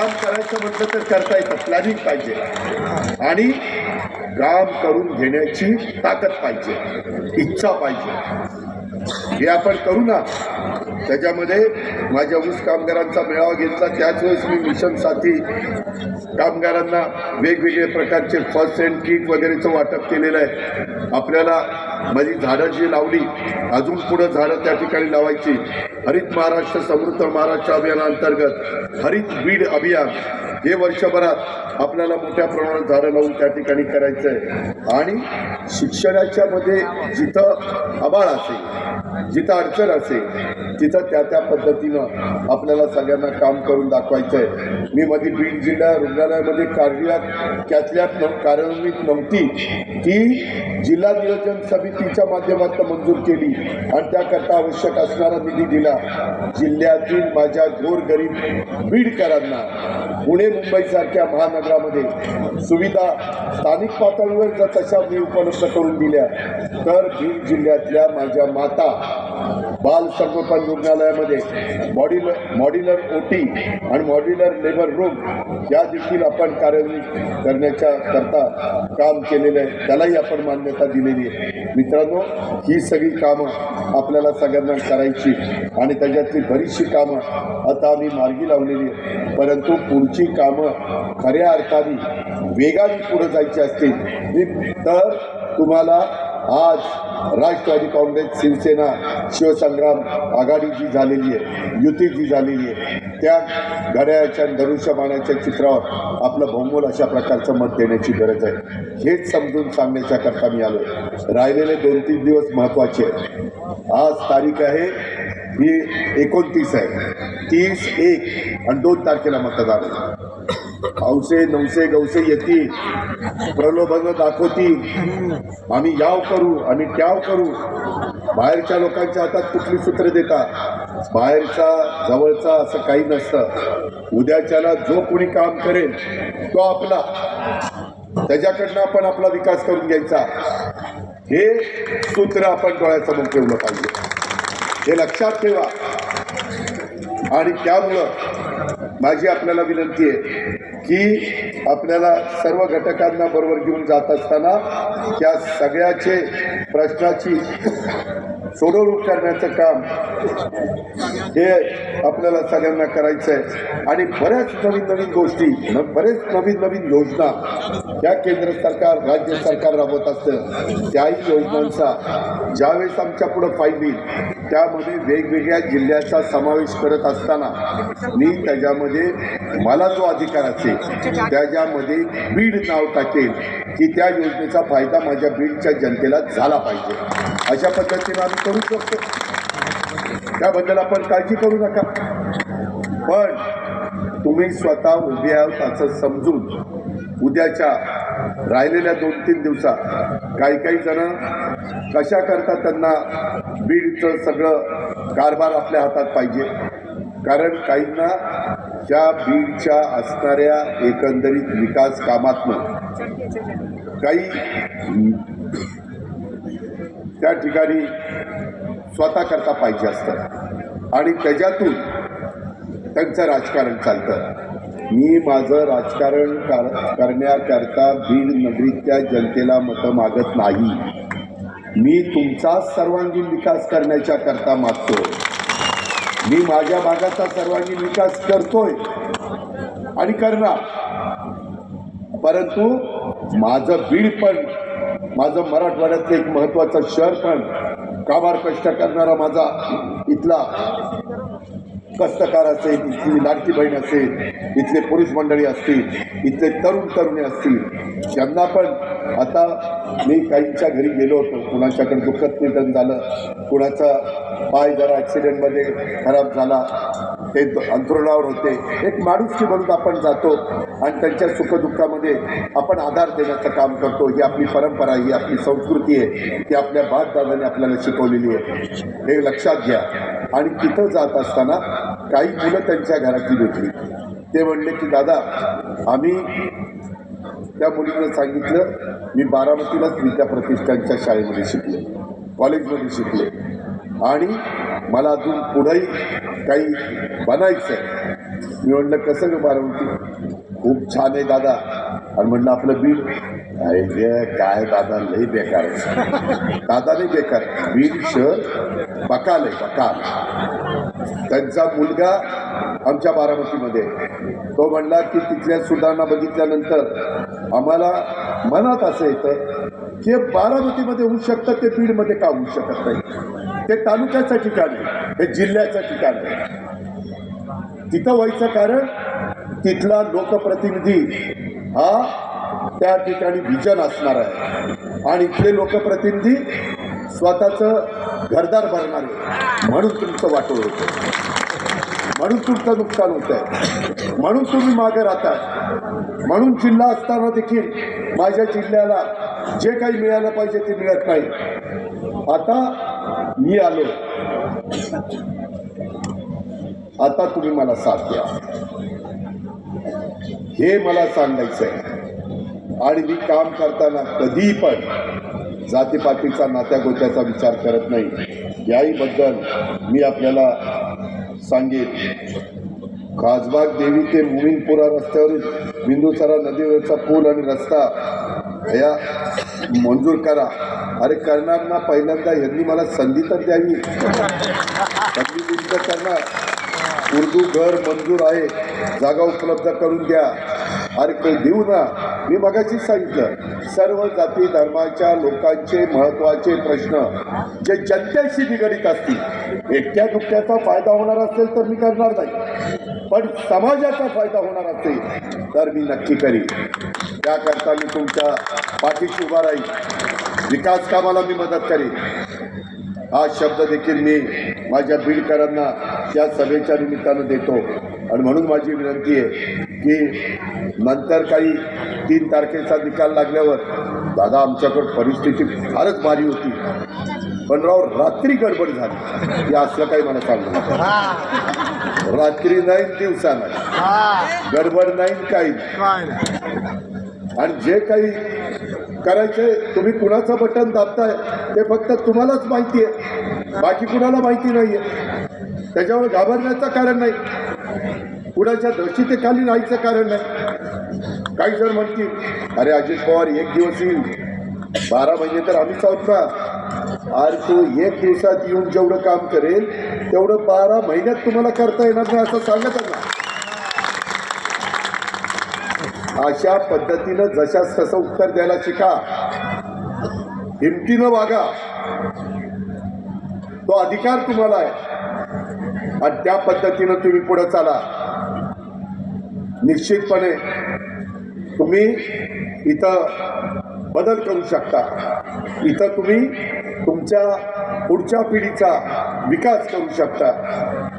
काम करायचं म्हटलं तर करता येतं. प्लॅनिंग पाहिजे. आणि काम करून घेण्याची ताकद पाहिजे. इच्छा पाहिजे. हे आपण करू ना. त्याच्यामध्ये माझ्या ऊस कामगारांचा मेळावा घेतला. त्याच वेळेस मी मिशन साथी कामगारांना वेगवेगळे प्रकारचे फर्स्ट एड किट वगैरेचं वाटप केलेलं आहे. आपल्याला माझी झाडं जी लावली अजून पुढं झाडं त्या ठिकाणी लावायची. हरित महाराष्ट्र समृद्ध महाराष्ट्र अभियानाअंतर्गत हरित बीड अभियान हे वर्षभरात आपल्याला मोठ्या प्रमाणात झाडं लावून त्या ठिकाणी करायचं आहे आणि शिक्षणाच्या मध्ये जिथं आबाळ असेल जिथं अडचण असेल तिथं त्या त्या पद्धतीनं आपल्याला सगळ्यांना काम करून दाखवायचं आहे मी मध्ये बीड जिल्हा रुग्णालयामध्ये कार्डियाक कॅथलॅब कार्यान्वित नव्हती. ती जिल्हा नियोजन समितीच्या माध्यमातून मंजूर केली आणि त्याकरता आवश्यक असणारा निधी दिला. जिल्ह्यातील माझ्या गोरगरीब बीडकरांना पुणे मुंबईसारख्या महानगरामध्ये सुविधा स्थानिक पातळीवर जर तशा मी उपलब्ध करून दिल्या तर बीड जिल्ह्यातल्या माझ्या माता बाल संगोपन रुग्णालयामध्ये मॉड्युलर मॉड्युलर ओटी आणि मॉड्युलर लेबर रूम या देखील आपण कार्यान्वित करण्याच्या करता काम केलेलं आहे. त्यालाही आपण मान्यता दिलेली आहे. मित्रांनो ही सगळी कामं आपल्याला सगळ्यांना करायची आणि त्याच्यातली बरीचशी कामं आता आम्ही मार्गी लावलेली आहे परंतु पुढची कामं खऱ्या अर्थाने वेगाने पुढे जायची असतील मी- तर तुम्हाला आज राष्ट्रवादी काँग्रेस शिवसेना शिवसंग्राम आघाडी जी झालेली आहे युती जी झालेली आहे. त्या घड्याळच्या धनुष्यबाणाच्या चित्रावर आपलं बहुमोल अशा प्रकारचं मत देण्याची गरज आहे. हेच समजून सांगण्याच्या करता मी आलो राहिलेले दोन तीन दिवस महत्त्वाचे आहेत. आज तारीख आहे ही एकोणतीस आहे. तीस एक आणि दोन तारखेला मतदान आहे. हौसे नवसे गवसे येतील प्रलोभन दाखवतील आम्ही याव करू आम्ही त्याव करू. बाहेरच्या लोकांच्या हातात कुठली सूत्र देतात? बाहेरचा जवळचा असं काही नसतं. उद्याच्याला जो कोणी काम करेल तो आपला. त्याच्याकडनं आपण आपला विकास करून घ्यायचा. हे सूत्र आपण डोळ्यासमोर ठेवलं पाहिजे. हे लक्षात ठेवा. आणि त्यामुळं माझी आपल्याला विनंती आहे की आपल्याला सर्व घटकांना बरोबर घेऊन जात असताना त्या सगळ्याचे प्रश्नाची सोडवणूक करण्याचं काम हे आपल्याला सगळ्यांना करायचं आहे आणि बऱ्याच नवीन नवीन गोष्टी बरेच नवीन नवीन योजना या केंद्र सरकार राज्य सरकार राबवत असतं त्याही योजनांचा ज्यावेळेस आमच्या पुढं फाईल येईल त्यामध्ये वेगवेगळ्या जिल्ह्याचा समावेश करत असताना मी त्याच्यामध्ये मला जो अधिकार असेल त्याच्यामध्ये बीड नाव टाकेल की त्या योजनेचा फायदा माझ्या बीडच्या जनतेला झाला पाहिजे. अशा पद्धतीनं आम्ही करू शकतो. त्याबद्दल आपण काळजी करू नका. पण तुम्ही स्वतः उभे आहोत असं समजून उद्याच्या राहिलेल्या दोन तीन दिवसात काही काही जण कशा करता त्यांना बीडचं सगळं कारभार आपल्या हातात पाहिजे. कारण काहींना त्या बीडच्या असणाऱ्या एकंदरीत विकास कामातनं काही त्या ठिकाणी स्वतः करता पाहिजे असतं. आणि त्याच्यातून त्यांचं राजकारण चालतं. मी माझं राजकारण कर करण्याकरता बीड नगरीतल्या जनतेला मतं मागत नाही. मी तुमचा सर्वांगीण विकास करण्याच्या करता मागतो मी माझ्या भागाचा सर्वांगीण विकास करतोय आणि करणार. परंतु माझं बीड पण माझं मराठवाड्यातलं एक महत्त्वाचं शहर पण काबार कष्ट करणारा माझा इथला कष्टकार असेल इथली लाडकी बहीण असेल इथले पुरुष मंडळी असतील इथले तरुण तरुणी असतील त्यांना पण आता मी काहींच्या घरी गेलो होतो. कुणाच्याकडे दुःखद निधन झालं कुणाचा पाय जरा ॲक्सिडेंटमध्ये खराब झाला ते अंथरुणावर होते. एक माणुसकी म्हणून आपण जातो आणि त्यांच्या सुखदुःखामध्ये आपण आधार देण्याचं काम करतो. ही आपली परंपरा ही आपली संस्कृती आहे ती आपल्या बापदादाने आपल्याला शिकवलेली आहे. हे लक्षात घ्या. आणि तिथं जात असताना काही मुलं त्यांच्या घरातली भेटली. ते म्हणले की दादा आम्ही त्या मुलीनं सांगितलं मी बारामतीलाच विद्या प्रतिष्ठानच्या शाळेमध्ये शिकले. कॉलेजमध्ये शिकले. आणि मला अजून पुढंही काही बनायचं आहे मी म्हटलं कसं ग बारामती खूप छान आहे दादा. आणि म्हणलं आपलं बीड अरे गे काय दादा लई बेकार दादा नाही बेकार बीड शहर बकाल आहे बकाल. त्यांचा मुलगा आमच्या बारामतीमध्ये. तो म्हणला की तिथल्या सुधारणा बघितल्यानंतर आम्हाला मनात असं येतं की बारामतीमध्ये होऊ शकतं ते बीडमध्ये का होऊ शकत नाही? ते तालुक्याचं ठिकाण आहे हे जिल्ह्याचं ठिकाण आहे. तिथं व्हायचं कारण तिथला लोकप्रतिनिधी हा त्या ठिकाणी विजन असणार आहे. आणि इथले लोकप्रतिनिधी स्वतःचं घरदार भरणारे म्हणून तुमचं वाटोळ होतं म्हणून तुमचं नुकसान होत आहे म्हणून तुम्ही मागे राहता. म्हणून जिल्हा असताना देखील माझ्या जिल्ह्याला जे काही मिळालं पाहिजे ते मिळत नाही. आता मी आलो. आता तुम्ही मला साथ द्या. हे मला सांगायचं आहे आणि मी काम करताना कधीही पण जातीपातीचा नात्या गोत्याचा विचार करत नाही. याहीबद्दल मी आपल्याला सांगेन. खासबाग देवी ते मुमिनपुरा रस्त्यावरील बिंदुसरा नदीवरचा पूल आणि रस्ता या मंजूर करा. अरे करणार ना पहिल्यांदा यांनी मला संधी तर द्यावी. संधी दिली तर करणार. उर्दू घर मंजूर आहे. जागा उपलब्ध करून द्या. अरे काही देऊ ना. मी मगाशीच सांगितलं सर्व जाती धर्माच्या लोकांचे महत्त्वाचे प्रश्न जे जनतेशी निगडीत असतील एकट्या दुकट्याचा फायदा होणार असेल तर मी करणार नाही. पण समाजाचा फायदा होणार असेल तर मी नक्की करीन. त्याकरता मी तुमच्या पाठीशी उभा राहील विकास कामाला मी मदत करीन. हा शब्द देखील मी माझ्या बीडकरांना त्या सभेच्या निमित्तानं देतो. आणि म्हणून माझी विनंती आहे की नंतर काही तीन तारखेचा निकाल लागल्यावर दादा आमच्याकडं परिस्थिती फारच भारी होती. पण राव रात्री गडबड झाली. हे असलं काही मला सांगू रात्री नाही दिवसा नाही. गडबड नाही काही आणि जे काही करायचे तुम्ही कुणाचं बटन दाबताय ते फक्त तुम्हालाच माहिती आहे बाकी कुणाला माहिती नाही आहे त्याच्यामुळे घाबरण्याचं कारण नाही. कुणाच्या दहशतीखाली राहायचं कारण नाही. काही जण म्हणतील अरे अजित पवार एक दिवस येईल. बारा महिने तर आम्हीच आहोत ना अरे तो एक दिवसात येऊन जेवढं काम करेल तेवढं बारा महिन्यात तुम्हाला करता येणार नाही असं सांगत आहे ना. अशा पद्धतीनं जशा तसं उत्तर द्यायला शिका. हिमतीनं वागा. तो अधिकार तुम्हाला आहे. आणि त्या पद्धतीनं तुम्ही पुढे चाला. निश्चितपणे तुम्ही इथं बदल करू शकता. इथं तुम्ही तुमच्या पुढच्या पिढीचा विकास करू शकता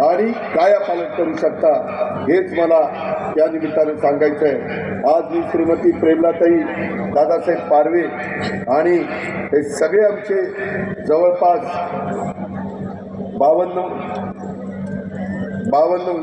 आणि कायापालन करू शकता. हेच मला या निमित्ताने सांगायचं आहे आज मी श्रीमती प्रेमलाताई दादासाहेब पारवे आणि हे सगळे आमचे जवळपास बावन्न बावन्न